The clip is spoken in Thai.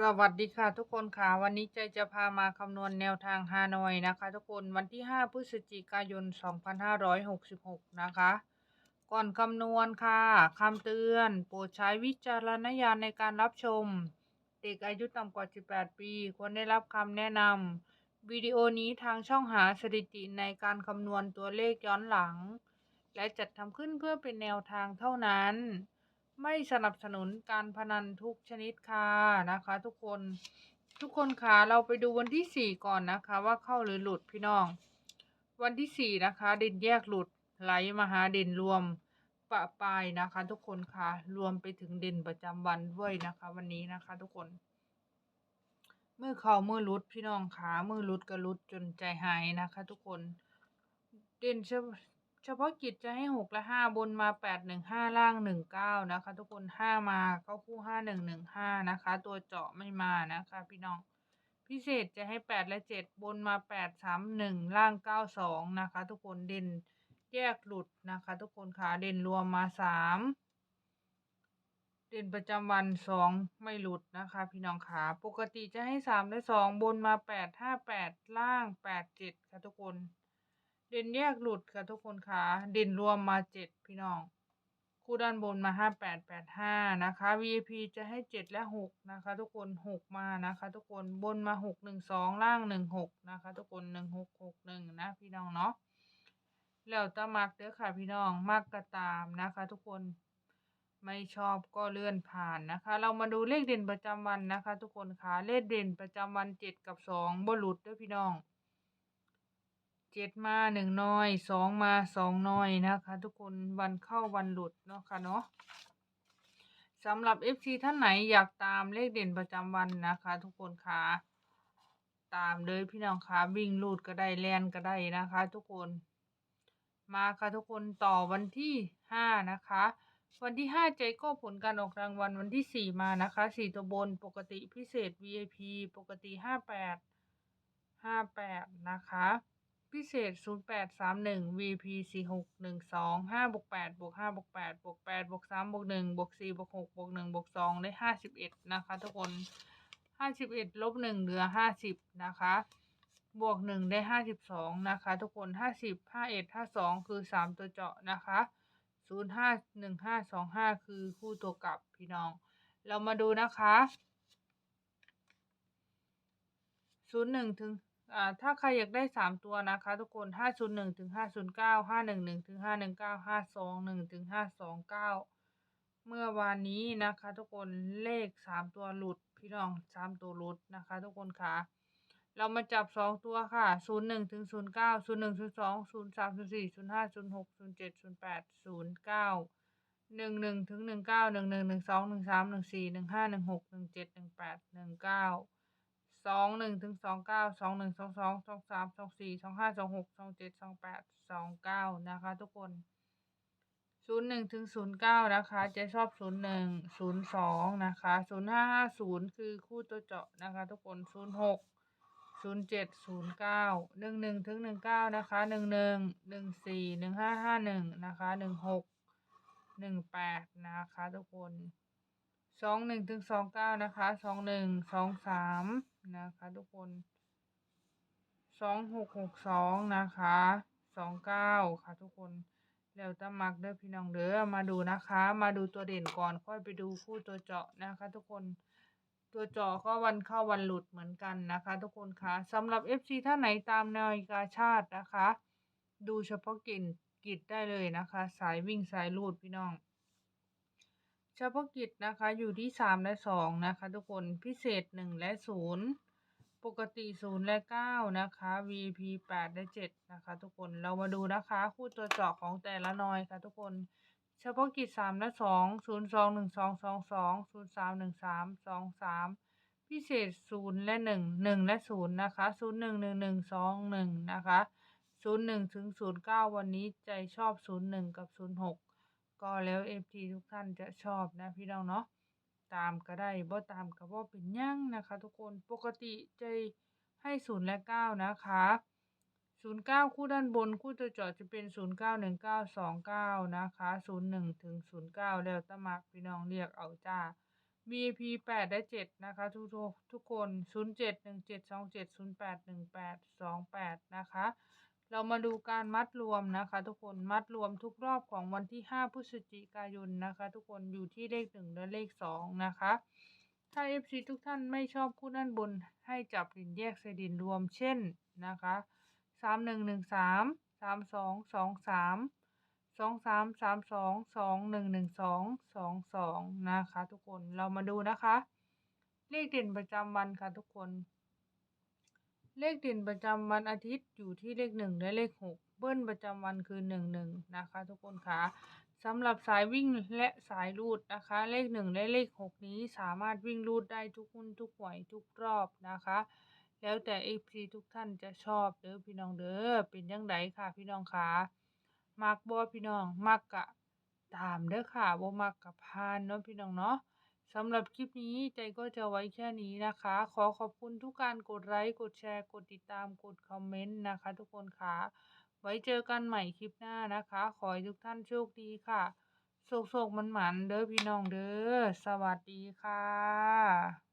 สวัสดีค่ะทุกคนค่ะ วันนี้ใจจะพามาคำนวณแนวทางฮานอยนะคะ ทุกคนวันที่ 5 พฤศจิกายน 2566 นะคะ ก่อนคำนวณค่ะคำเตือนโปรดใช้วิจารณญาณในการรับชม เด็กอายุต่ำกว่า 18 ปี ควรได้รับคำแนะนำวิดีโอนี้ทางช่องหาสถิติในการคำนวณตัวเลขย้อนหลัง และจัดทำขึ้นเพื่อเป็นแนวทางเท่านั้น ไม่สนับสนุนการพนันทุกชนิดค่ะนะคะ ทุกคนทุกคนค่ะเราไปดูวันที่สี่ก่อนนะคะ ว่าเข้าหรือหลุดพี่น้อง วันที่สี่นะคะ เด่นแยกหลุดไหลมาหาเด่นรวมปะปายนะคะ ทุกคนค่ะรวมไปถึงเด่นประจำวันด้วยนะคะ วันนี้นะคะ ทุกคนเมื่อเขาเมื่อรุดพี่น้องขาเมื่อรุดก็รุดจนใจหายนะคะ ทุกคน เด่น เฉพาะกิจจะให้หกและห้าบนมาแปดหนึ่งห้าล่างหนึ่งเก้านะคะ ทุกคนห้ามาก็คู่ห้าหนึ่งหนึ่งห้านะคะ ตัวเจาะไม่มานะคะ พี่น้องพิเศษจะให้แปดและเจ็ดบนมาแปดสามหนึ่งล่างเก้าสองนะคะ ทุกคนเด่นแยกหลุดนะคะ ทุกคนขาเด่นรวมมาสามเด่นประจำวันสองไม่หลุดนะคะ พี่น้องขาปกติจะให้สามและสองบนมาแปดห้าแปดล่างแปดเจ็ดค่ะทุกคน เด่นแยกหลุดค่ะทุกคนค่ะเด่นรวมมาเจ็ดพี่น้อง คู่ด้านบนมาห้าแปดแปดห้านะคะ VIP จะให้เจ็ดและหกนะคะ ทุกคนหกมานะคะ ทุกคนบนมาหกหนึ่งสองล่างหนึ่งหกนะคะ ทุกคนหนึ่งหกหกหนึ่งนะพี่น้องเนาะแล้วตามักเด้อค่ะพี่น้องมักก็ตามนะคะ ทุกคนไม่ชอบก็เลื่อนผ่านนะคะ เรามาดูเลขเด่นประจำวันนะคะ ทุกคนค่ะเลขเด่นประจำวันเจ็ดกับสองบหลุดเด้อพี่น้อง เจ็ดมาหนึ่งน้อยสองมาสองน้อยนะคะ ทุกคนวันเข้าวันหลุดเนาะค่ะเนาะสำหรับ FC ท่านไหนอยากตามเลขเด่นประจำวันนะคะ ทุกคนค่ะตามเลยพี่น้องค่ะวิ่งลูดก็ได้แลนก็ได้นะคะ ทุกคนมาค่ะทุกคนต่อวันที่ห้านะคะ วันที่ห้าใจก็ผลการออกรางวัลวันที่สี่มานะคะสี่ตัวบนปกติพิเศษ VIP ปกติห้าแปดห้าแปดนะคะ พิเศษ 0831 VP 4612 5บวก8บวก5บวก8บวก8บวก3บวก1บวก4บวก6บวก1บวก2ได้ 51 นะคะ ทุกคน 51ลบ1เหลือ 50 นะคะ บวก 1 ได้ 52 นะคะ ทุกคน 50 51 52 คือ 3 ตัวเจาะนะคะ 051525 คือคู่ตัวกลับพี่น้อง เรามาดูนะคะ 01ถึง อ่าถ้าใครอยากได้สามตัวนะคะ ทุกคนห้าศูนย์หนึ่งถึงห้าศูนย์เก้าห้าหนึ่งหนึ่งถึงห้าหนึ่งเก้าห้าสองหนึ่งถึงห้าสองเก้าเมื่อวานนี้นะคะ ทุกคนเลขสามตัวหลุดพี่น้องสามตัวหลุดนะคะ ทุกคนค่ะเรามาจับสองตัวค่ะศูนย์หนึ่งถึงศูนย์เก้าศูนย์หนึ่งศูนย์สองศูนย์สามศูนย์สี่ศูนย์ห้าศูนย์หกศูนย์เจ็ดศูนย์แปดศูนย์เก้าหนึ่งหนึ่งถึงหนึ่งเก้าหนึ่งหนึ่งหนึ่งสองหนึ่งสามหนึ่งสี่หนึ่งห้าหนึ่งหกหนึ่งเจ็ดหนึ่งแปดหนึ่งเก้า สองหนึ่งถึงสองเก้าสองหนึ่งสองสองสองสามสองสี่สองห้าสองหกสองเจ็ดสองแปดสองเก้านะคะทุกคนศูนย์หนึ่งถึงศูนย์เก้านะคะเจะชอบศูนย์หนึ่งศูนย์สองนะคะศูนย์ห้าห้าศูนย์คือคู่ตัวเจาะนะคะ ทุกคนศูนย์หกศูนย์เจ็ดศูนย์เก้าหนึ่งหนึ่งถึงหนึ่งเก้านะคะหนึ่งหนึ่งหนึ่งสี่หนึ่งห้าห้าหนึ่งนะคะหนึ่งหกหนึ่งแปดนะคะทุกคนสองหนึ่งถึงสองเก้านะคะสองหนึ่งสองสาม นะคะทุกคนสองหกหกสองนะคะสองเก้าค่ะทุกคนแล้วตะมักเด้อพี่น้องเด้อมาดูนะคะ มาดูตัวเด่นก่อนค่อยไปดูคู่ตัวเจาะนะคะ ทุกคนตัวเจาะก็วันเข้าวันหลุดเหมือนกันนะคะ ทุกคนคะสำหรับ FC ท่านไหนตามแนวกาชาตินะคะ ดูเฉพาะกินกิจได้เลยนะคะ สายวิ่งสายลูดพี่น้อง เฉพาะกิจนะคะอยู่ที่สามและสองนะคะทุกคนพิเศษหนึ่งและศูนย์ปกติศูนย์และเก้านะคะ VP แปดและเจ็ดนะคะ ทุกคนเรามาดูนะคะ คู่ตัวเจาะของแต่ละนอยค่ะทุกคนเฉพาะกิจสามและสองศูนย์สองหนึ่งสองสองสองศูนย์สามหนึ่งสามสองสามพิเศษศูนย์และหนึ่งหนึ่งและศูนย์นะคะศูนย์หนึ่งหนึ่งหนึ่งสองหนึ่งนะคะศูนย์หนึ่งถึงศูนย์เก้าวันนี้ใจชอบศูนย์หนึ่งกับศูนย์หก ก็แล้วเอฟทีทุกท่านจะชอบนะพี่น้องเนาะตามก็ได้บ่ตามก็บ่เป็นยั่งนะคะ ทุกคนปกติใจให้ศูนย์และเก้านะคะศูนย์เก้าคู่ด้านบนคู่ตัวจาะจะเป็นศูนย์เก้าหนึ่งเก้าสองเก้านะคะศูนย์หนึ่งถึงศูนย์เก้าแล้วตะมักพี่น้องเรียกเอาจ้า VIP แปดได้เจ็ดนะคะ ทุกทุกทุกคนศูนย์เจ็ดหนึ่งเจ็ดสองเจ็ดศูนย์แปดหนึ่งแปดสองแปดนะคะ เรามาดูการมัดรวมนะคะ ทุกคนมัดรวมทุกรอบของวันที่ 5 พฤศจิกายนนะคะ ทุกคนอยู่ที่เลขหนึ่งและเลขสองนะคะ ถ้า FC ทุกท่านไม่ชอบคู่ด้านบนให้จับดินแยกใส่ดินรวมเช่นนะคะสามหนึ่งหนึ่งสามสามสองสองสามสองสามสามสองสองหนึ่งหนึ่งสองสองสองนะคะ ทุกคนเรามาดูนะคะ เลขเด่นประจำวันค่ะทุกคน เลขเด่นประจำวันอาทิตย์อยู่ที่เลขหนึ่งและเลขหกเบิ้ลประจำวันคือหนึ่งหนึ่งนะคะ ทุกคนค่ะสำหรับสายวิ่งและสายรูดนะคะ เลขหนึ่งและเลขหกนี้สามารถวิ่งรูดได้ทุกหุ้นทุกหวยทุกรอบนะคะ แล้วแต่เอฟซีทุกท่านจะชอบเด้อพี่น้องเด้อเป็นยังไงค่ะพี่น้องค่ะมักบ่พี่น้องมักกะตามเด้อค่ะบ่มักกะพานเนาะพี่น้องเนาะ สำหรับคลิปนี้ใจก็จะไว้แค่นี้นะคะ ขอขอบคุณทุกการกดไลค์ กดแชร์ กดติดตาม กดคอมเมนต์นะคะ ทุกคนค่ะ ไว้เจอกันใหม่คลิปหน้านะคะ ขอให้ทุกท่านโชคดีค่ะโศกๆมันหมันเด้อพี่น้องเด้อ สวัสดีค่ะ